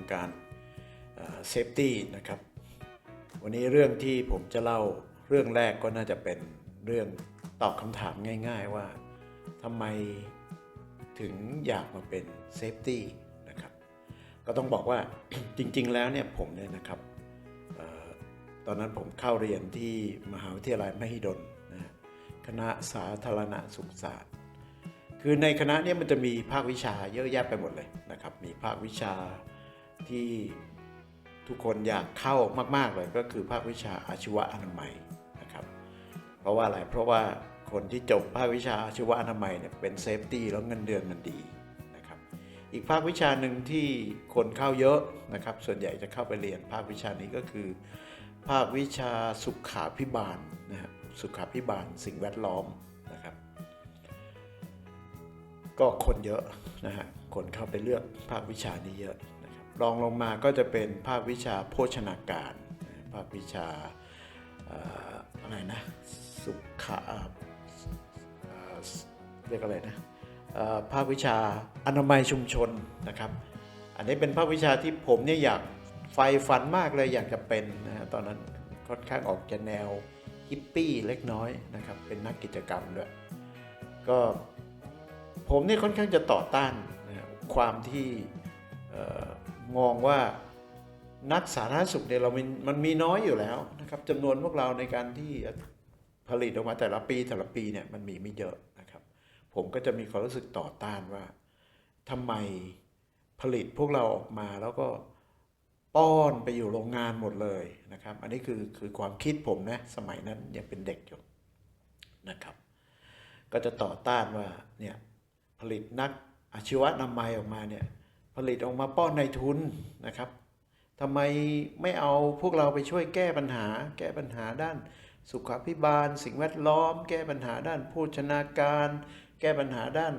งการเซฟตี้นะครับ วันนี้เรื่องที่ผมจะเล่าเรื่องแรกก็น่าจะเป็นเรื่องตอบคำถามง่าย ๆ ว่าทำไมถึงอยากมาเป็นเซฟตี้นะครับ ก็ต้องบอกว่าจริง ๆ แล้วเนี่ยผมเนี่ยนะครับออตอนนั้นผมเข้าเรียนที่มหาวิทยาลัยมหิดลนะฮะคณะสาธารณสุขศาสตร์ คือในคณะเนี้มันจะมีภาควิชาเยอะแยะไปหมดเลยนะครับ มีภาควิชา ที่ทุกคนอยากเข้ามากๆเลยก็คือภาควิชาอาชีวะอนามัยนะครับ เพราะว่าอะไรเพราะว่าคนที่จบภาควิชาอาชีวะอนามัยเนี่ยเป็นเซฟตี้แล้วเงินเดือนมันดีนะครับ อีกภาควิชาหนึ่งที่คนเข้าเยอะนะครับ ส่วนใหญ่จะเข้าไปเรียนภาควิชานี้ก็คือ ภาควิชาสุขาพิบาลนะฮะสุขาพิบาลสิ่งแวดล้อมนะครับ ก็คนเยอะนะฮะคนเข้าไปเลือกภาควิชานี้เยอะ รองลงมาก็จะเป็นภาควิชาโภชนาการ ภาควิชาอะไรนะสุขะเอ่อเรียกอะไรนะภาควิชาอนามัยชุมชนนะครับ อันนี้เป็นภาควิชาที่ผมเนี่ยอยากใฝ่ฝันมากเลยอยากจะเป็นนะฮะตอนนั้นค่อนข้างออกจะแนวฮิปปี้เล็กน้อยนะครับ เป็นนักกิจกรรมด้วยก็ผมเนี่ยค่อนข้างจะต่อต้านนะความที่ มองว่านักสาธารณสุขเนี่ยเรามันมันมีน้อยอยู่แล้วนะครับจำนวนพวกเราในการที่ผลิตออกมาแต่ละปีแต่ละปีเนี่ยมันมีไม่เยอะนะครับ ผมก็จะมีความรู้สึกต่อต้านว่าทำไมผลิตพวกเราออกมาแล้วก็ป้อนไปอยู่โรงงานหมดเลยนะครับ อันนี้คือคือความคิดผมนะสมัยนั้นยังเป็นเด็กอยู่นะครับ ก็จะต่อต้านว่าเนี่ยผลิตนักอาชีวะนามัยออกมาเนี่ย ผลิตออกมาป้อนในทุนนะครับทำไมไม่เอาพวกเราไปช่วยแก้ปัญหา แก้ปัญหาด้านสุขภิบาล สิ่งแวดล้อม แก้ปัญหาด้านโภชนาการ แก้ปัญหาด้าน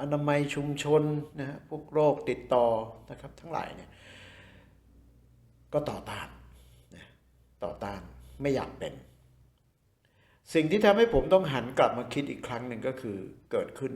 อนามัยชุมชนนะฮะพวกโรคติดต่อนะครับทั้งหลายเนี่ยก็ต่อต้านนะต่อต้านไม่อยากเป็น สิ่งที่ทำให้ผมต้องหันกลับมาคิดอีกครั้งหนึ่งก็คือเกิดขึ้น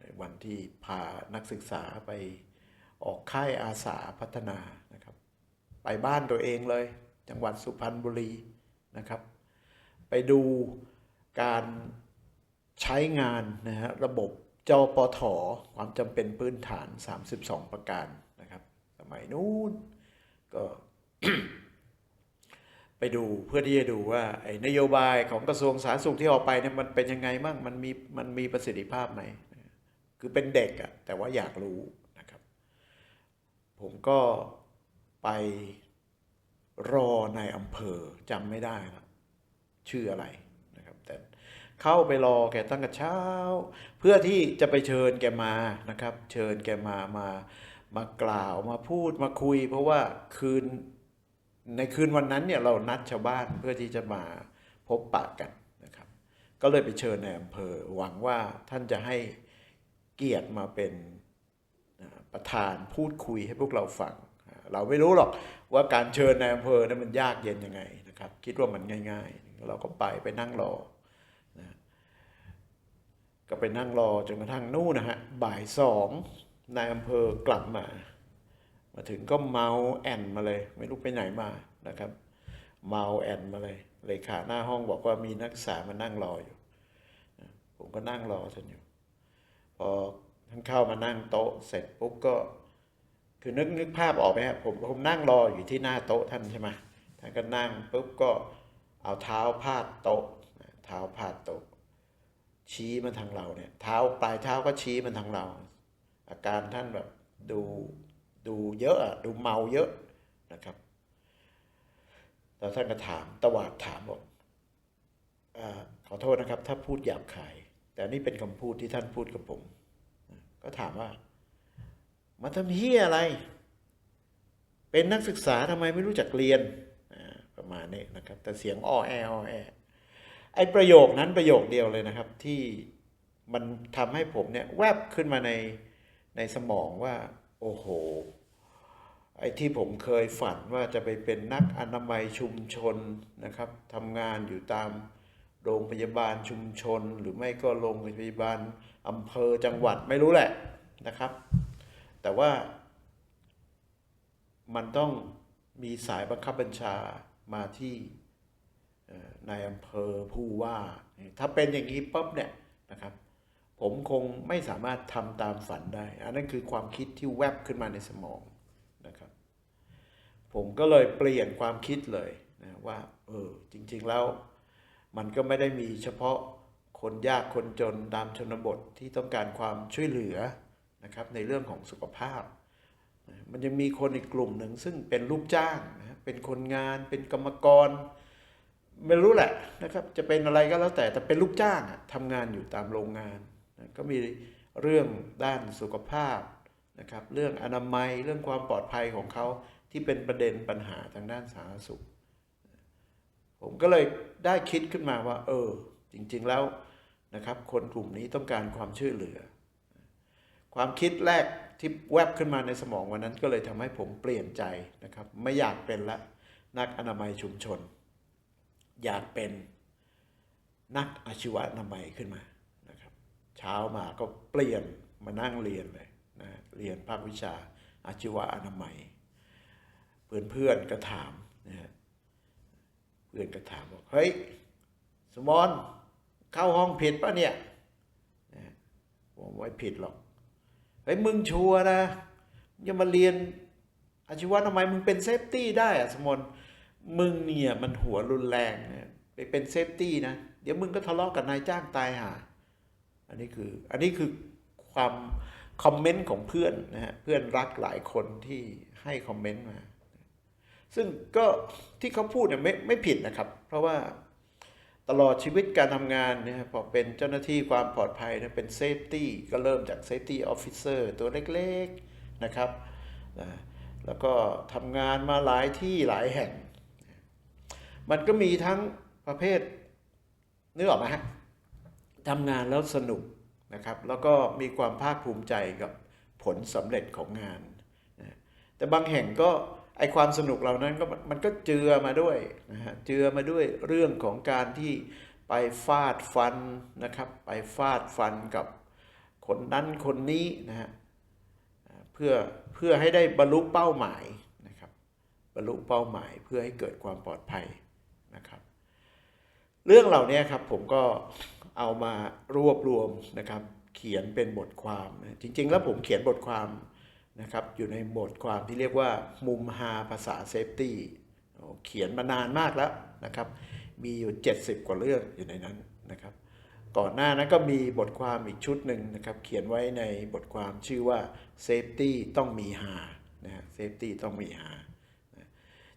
ในวันที่พานักศึกษาไป ออกค่ายอาสาพัฒนานะครับ ไปบ้านตัวเองเลย จังหวัดสุพรรณบุรีนะครับ ไปดูการใช้งานนะฮะระบบจปทความจำเป็นพื้นฐาน 32 ประการนะครับสมัยนู้นก็ไปดูเพื่อที่จะดูว่าไอ้นโยบายของกระทรวงสาธารณสุขที่ออกไปเนี่ยมันเป็นยังไงบ้างมันมีมันมีประสิทธิภาพไหมคือเป็นเด็กอะแต่ว่าอยากรู้ ผมก็ไปรอในอำเภอจำไม่ได้ละชื่ออะไรนะครับ แต่เข้าไปรอแกตั้งแต่เช้า เพื่อที่จะไปเชิญแกมานะครับ เชิญแกมามามากล่าวมาพูดมาคุย เพราะว่าคืนในคืนวันนั้นเนี่ยเรานัดชาวบ้านเพื่อที่จะมาพบปะกันนะครับ ก็เลยไปเชิญในอำเภอหวังว่าท่านจะให้เกียรติมาเป็น ประธานพูดคุยให้พวกเราฟัง เราไม่รู้หรอกว่าการเชิญในอำเภอนั้นมันยากเย็นยังไงนะครับ คิดว่ามันง่าย ๆ เราก็ไปไปนั่งรอนะก็ไปนั่งรอจนกระทั่งนู่นนะฮะบ่ายสองนายอำเภอกลับมา มาถึงก็เมาแอนมาเลย ไม่รู้ไปไหนมานะครับ เมาแอนมาเลยเลขาหน้าห้องบอกว่ามีนักศึกษามานั่งรออยู่ ผมก็นั่งรอท่านอยู่ พอ ท่านเข้ามานั่งโต๊ะเสร็จปุ๊บก็ คือนึกนึกภาพออกไหมครับผมผมนั่งรออยู่ที่หน้าโต๊ะท่านใช่ไหมท่านก็นั่งปุ๊บก็เอาเท้าพาดโต๊ะเท้าพาดโต๊ะชี้มาทางเราเนี่ยเท้าปลายเท้าก็ชี้มาทางเรา อาการท่านแบบดูดูเยอะดูเมาเยอะนะครับแล้วท่านก็ถามตวาดถามบอกอขอโทษนะครับ ถ้าพูดหยาบคาย แต่นี่เป็นคำพูดที่ท่านพูดกับผม ก็ถามว่า มาทำเฮียอะไร เป็นนักศึกษาทำไมไม่รู้จักเรียนประมาณนี้นะครับ แต่เสียงอ้อแออ้อแอไอประโยคนั้นประโยคเดียวเลยนะครับ ที่มันทำให้ผมเนี่ยแวบขึ้นมาในในสมองว่า โอ้โหไอ้ที่ผมเคยฝันว่าจะไปเป็นนักอนามัยชุมชนนะครับทำงานอยู่ตาม โรงพยาบาลชุมชน หรือไม่ก็โรงพยาบาลอำเภอจังหวัดไม่รู้แหละนะครับ แต่ว่ามันต้องมีสายบังคับบัญชามาที่นายอำเภอผู้ว่า ถ้าเป็นอย่างนี้ปุ๊บเนี่ยนะครับ ผมคงไม่สามารถทำตามฝันได้ อันนั้นคือความคิดที่แวบขึ้นมาในสมองนะครับ ผมก็เลยเปลี่ยนความคิดเลยนะว่าเออจริง ๆแล้ว มันก็ไม่ได้มีเฉพาะคนยากคนจนตามชนบทที่ต้องการความช่วยเหลือนะครับในเรื่องของสุขภาพ มันยังมีคนอีกกลุ่มหนึ่งซึ่งเป็นลูกจ้างนะเป็นคนงาน เป็นกรรมกร ไม่รู้แหละนะครับจะเป็นอะไรก็แล้วแต่แต่เป็นลูกจ้างทำงานอยู่ตามโรงงานนะก็มีเรื่องด้านสุขภาพนะครับเรื่องอนามัยเรื่องความปลอดภัยของเขาที่เป็นประเด็นปัญหาทางด้านสาธารณสุข ผมก็เลยได้คิดขึ้นมาว่า เออ จริง ๆแล้วนะครับ คนกลุ่มนี้ต้องการความช่วยเหลือ ความคิดแรกที่แวบขึ้นมาในสมองวันนั้นก็เลยทำให้ผมเปลี่ยนใจนะครับ ไม่อยากเป็นละนักอนามัยชุมชน อยากเป็นนักอาชีวะอนามัยขึ้นมานะครับ เช้ามาก็เปลี่ยนมานั่งเรียนเลยนะเรียนภาควิชาอาชีวะอนามัย เพื่อนๆก็ถามนะฮะ เพื่อนก็ถามบอกเฮ้ยสมอนเข้าห้องผิดปะเนี่ยผมไม่ผิดหรอกเฮ้ยมึงชัวร์นะอย่ามาเรียนอาชีวะทำไมมึงเป็นเซฟตี้ได้อะสมอนมึงเนี่ยมันหัวรุนแรงไปเป็นเซฟตี้นะเดี๋ยวมึงก็ทะเลาะกับนายจ้างตายห่าอันนี้คืออันนี้คือความคอมเมนต์ของเพื่อนนะฮะเพื่อนรักหลายคนที่ให้คอมเมนต์มา ซึ่งก็ที่เขาพูดเนี่ยไม่ไม่ผิดนะครับ เพราะว่าตลอดชีวิตการทำงานเนี่ยพอเป็นเจ้าหน้าที่ความปลอดภัยเนี่ยเป็นเซฟตี้ก็เริ่มจากเซฟตี้ออฟฟิเซอร์ตัวเล็กๆนะครับนะแล้วก็ทำงานมาหลายที่หลายแห่ง มันก็มีทั้งประเภทนึกออกไหมฮะทำงานแล้วสนุกนะครับ แล้วก็มีความภาคภูมิใจกับผลสำเร็จของงาน แต่บางแห่งก็ ไอความสนุกเหล่านั้นก็มันก็เจือมาด้วยนะฮะเจือมาด้วยเรื่องของการที่ไปฟาดฟันนะครับ ไปฟาดฟันกับคนนั้นคนนี้นะฮะเพื่อเพื่อให้ได้บรรลุเป้าหมายนะครับ บรรลุเป้าหมายเพื่อให้เกิดความปลอดภัยนะครับ เรื่องเหล่านี้ครับผมก็เอามารวบรวมนะครับ เขียนเป็นบทความ จริง ๆ แล้วผมเขียนบทความ นะครับอยู่ในบทความที่เรียกว่ามุมฮาภาษาเซฟตี้เขียนมานานมากแล้วนะครับ มีอยู่ 70 กว่าเรื่องอยู่ในนั้นนะครับ ก่อนหน้านั้นก็มีบทความอีกชุดหนึ่งนะครับ เขียนไว้ในบทความชื่อว่า Safety ต้องมีฮานะฮะ Safety ต้องมีฮา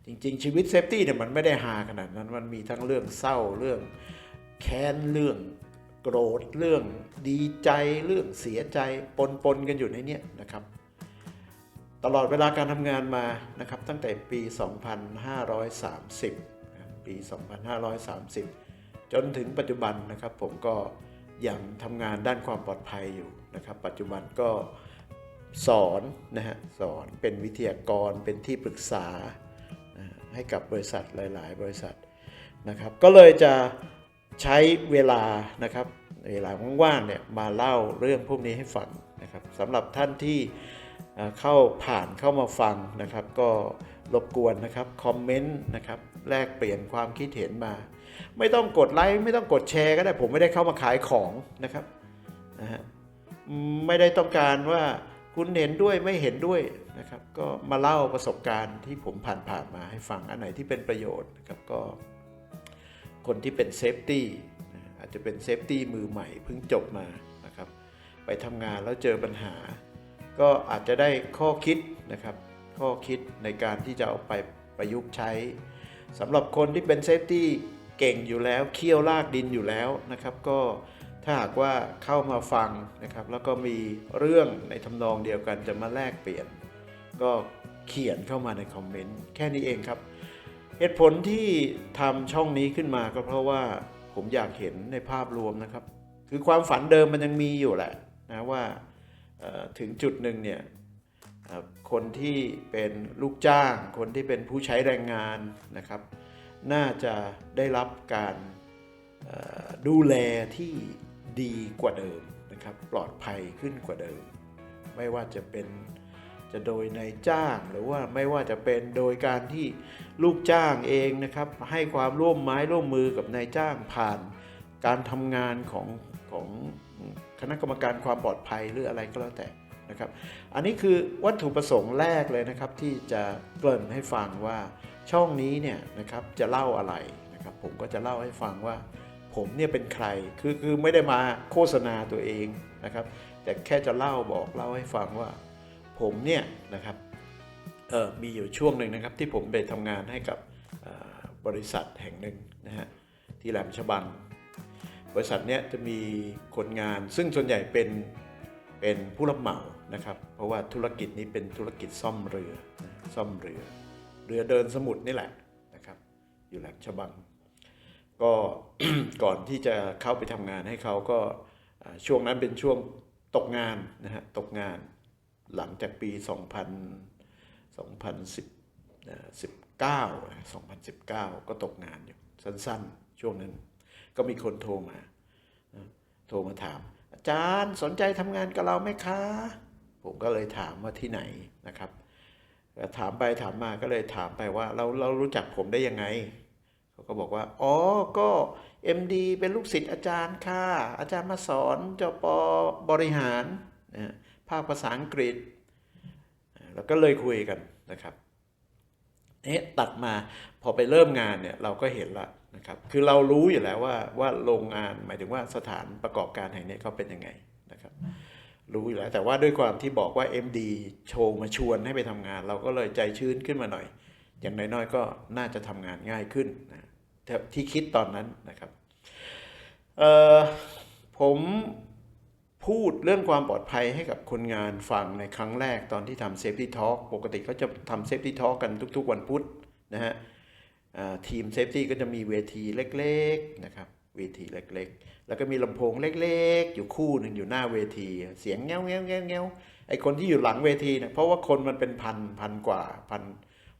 จริงๆ ชีวิตเซฟตี้เนี่ยมันไม่ได้ฮาขนาดนั้น มันมีทั้งเรื่องเศร้าเรื่องแค้นเรื่องโกรธเรื่องดีใจเรื่องเสียใจปนๆกันอยู่ในเนี้ยนะครับ ตลอดเวลาการทำงานมานะครับตั้งแต่ปี 2530นะครับปี 2530 จนถึงปัจจุบันนะครับผมก็ยังทำงานด้านความปลอดภัยอยู่นะครับปัจจุบันก็สอนนะฮะสอนเป็นวิทยากรเป็นที่ปรึกษาให้กับบริษัทหลาย ๆ บริษัทนะครับก็เลยจะใช้เวลานะครับเวลาว่างๆเนี่ยมาเล่าเรื่องพวกนี้ให้ฟังนะครับสำหรับท่านที่ เข้าผ่านเข้ามาฟังนะครับ ก็รบกวนนะครับคอมเมนต์นะครับแลกเปลี่ยนความคิดเห็นมา ไม่ต้องกดไลค์ไม่ต้องกดแชร์ก็ได้ผมไม่ได้เข้ามาขายของนะครับนะฮะไม่ได้ต้องการว่าคุณเห็นด้วยไม่เห็นด้วยนะครับ ก็มาเล่าประสบการณ์ที่ผมผ่านผ่านมาให้ฟังอันไหนที่เป็นประโยชน์นะครับก็ คนที่เป็นเซฟตี้อาจจะเป็นเซฟตี้มือใหม่เพิ่งจบมานะครับ ไปทำงานแล้วเจอปัญหา ก็อาจจะได้ข้อคิดนะครับ ข้อคิดในการที่จะเอาไปประยุกต์ใช้สำหรับคนที่เป็นเซฟตี้เก่งอยู่แล้วเคี่ยวลากดินอยู่แล้วนะครับ ก็ถ้าหากว่าเข้ามาฟังนะครับ แล้วก็มีเรื่องในทำนองเดียวกันจะมาแลกเปลี่ยน ก็เขียนเข้ามาในคอมเมนต์แค่นี้เองครับ เหตุผลที่ทำช่องนี้ขึ้นมาก็เพราะว่าผมอยากเห็นในภาพรวมนะครับ คือความฝันเดิมมันยังมีอยู่แหละนะว่า ถึงจุดหนึ่งเนี่ยคนที่เป็นลูกจ้าง คนที่เป็นผู้ใช้แรงงานนะครับ น่าจะได้รับการดูแลที่ดีกว่าเดิมนะครับ ปลอดภัยขึ้นกว่าเดิม ไม่ว่าจะเป็นจะโดยนายจ้างหรือว่าไม่ว่าจะเป็นโดยการที่ลูกจ้างเองนะครับ ให้ความร่วมไม้ร่วมมือกับนายจ้างผ่านการทำงานของของ คณะกรรมการความปลอดภัยหรืออะไรก็แล้วแต่นะครับ อันนี้คือวัตถุประสงค์แรกเลยนะครับ ที่จะเกริ่นให้ฟังว่าช่องนี้เนี่ยนะครับจะเล่าอะไรนะครับ ผมก็จะเล่าให้ฟังว่าผมเนี่ยเป็นใคร คือคือไม่ได้มาโฆษณาตัวเองนะครับ แต่แค่จะเล่าบอกเล่าให้ฟังว่า ผมเนี่ยนะครับเออมีอยู่ช่วงหนึ่งนะครับ ที่ผมไปทำงานให้กับบริษัทแห่งหนึ่งนะฮะที่แหลมฉบัง บริษัทเนี้ยจะมีคนงาน ซึ่งส่วนใหญ่เป็นเป็นผู้รับเหมานะครับ เพราะว่าธุรกิจนี้เป็นธุรกิจซ่อมเรือซ่อมเรือ เรือเดินสมุทรนี่แหละนะครับอยู่แหลมฉบัง ก็ก่อนที่จะเข้าไปทำงานให้เขาก็ช่วงนั้นเป็นช่วงตกงานนะฮะตกงานหลังจากปี 2000 2019นะ2019 ก็ตกงานอยู่สั้นๆ ช่วงนั้น ก็มีคนโทรมา โทรมาถาม อาจารย์สนใจทำงานกับเราไหมคะ ผมก็เลยถามว่าที่ไหนนะครับ ถามไปถามมาก็เลยถามไปว่าเราเรารู้จักผมได้ยังไงเขาก็บอกว่า อ๋อ ก็ MD เป็นลูกศิษย์อาจารย์ค่ะ อาจารย์มาสอนจปบริหารภาคภาษาอังกฤษ แล้วก็เลยคุยกันนะครับเอ๊ะตัดมาพอไปเริ่มงานเนี่ยเราก็เห็นละ นะครับคือเรารู้อยู่แล้วว่าว่าโรงงานหมายถึงว่าสถานประกอบการแห่งนี้เขาเป็นยังไงนะครับรู้อยู่แล้วแต่ว่าด้วยความที่บอกว่า MD โชว์มาชวนให้ไปทำงาน เราก็เลยใจชื้นขึ้นมาหน่อย อย่างน้อยๆก็น่าจะทำงานง่ายขึ้นนะที่คิดตอนนั้นนะครับผมพูดเรื่องความปลอดภัยให้กับคนงานฟังในครั้งแรกตอนที่ทำ Safety Talk ปกติเขาจะทำ Safety Talk กันทุกๆ วันพุธนะฮะ ทีม Safety ก็จะมีเวทีเล็กๆนะครับเวทีเล็กๆ แล้วก็มีลำโพงเล็กๆ อยู่คู่หนึ่งอยู่หน้าเวที เสียงเงี้ยวเงี้ยวเงี้ยวเงี้ยวไอคนที่อยู่หลังเวทีเนี่ยเพราะว่าคนมันเป็นพันพันกว่าพัน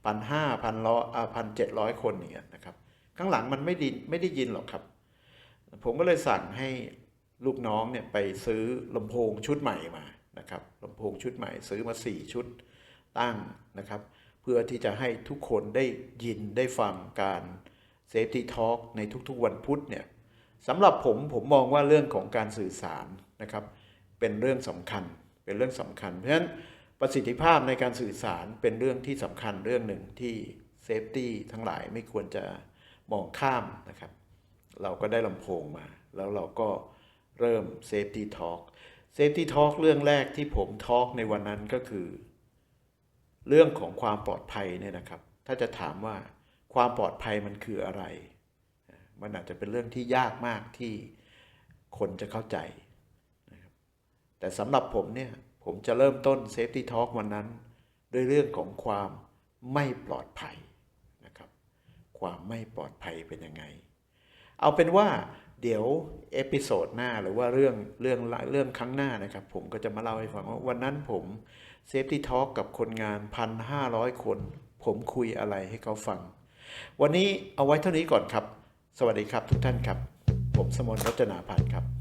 พันห้าพันร้อยอ่าพันเจ็ดร้อยคนอย่างเงี้ยนะครับ ข้างหลังมันไม่ไดีไม่ได้ยินหรอกครับ ผมก็เลยสั่งให้ลูกน้องเนี่ยไปซื้อลำโพงชุดใหม่มานะครับลำโพงชุดใหม่ซื้อมา 4 ชุดตั้งนะครับ พื่อที่จะให้ทุกคนได้ยินได้ฟังการ Safety Talk ในทุกๆวันพุธเนี่ยสำหรับผมผมมองว่าเรื่องของการสื่อสารนะครับ เป็นเรื่องสำคัญเป็นเรื่องสำคัญ เพราะฉะนั้นประสิทธิภาพในการสื่อสารเป็นเรื่องที่สำคัญเรื่องหนึ่งที่เซฟตี้ทั้งหลายไม่ควรจะมองข้ามนะครับ เราก็ได้ลำโพงมา แล้วเราก็เริ่ม Safety Talk Safety Talk เรื่องแรกที่ผมทอล์กในวันนั้นก็คือ เรื่องของความปลอดภัยเนี่ยนะครับ ถ้าจะถามว่าความปลอดภัยมันคืออะไร มันอาจจะเป็นเรื่องที่ยากมากที่คนจะเข้าใจนะครับแต่สำหรับผมเนี่ย ผมจะเริ่มต้น Safety Talk วันนั้น ด้วยเรื่องของความไม่ปลอดภัยนะครับ ความไม่ปลอดภัยเป็นยังไง เอาเป็นว่าเดี๋ยวเอพิโซดหน้าหรือว่าเรื่องเรื่องเรื่องครั้งหน้านะครับ ผมก็จะมาเล่าให้ฟังว่าวันนั้นผม เซฟตี้ทอล์กกับคนงาน 1,500 คน ผมคุยอะไรให้เขาฟัง วันนี้เอาไว้เท่านี้ก่อนครับ สวัสดีครับทุกท่านครับ ผมสมนรัตนาพันธ์ครับ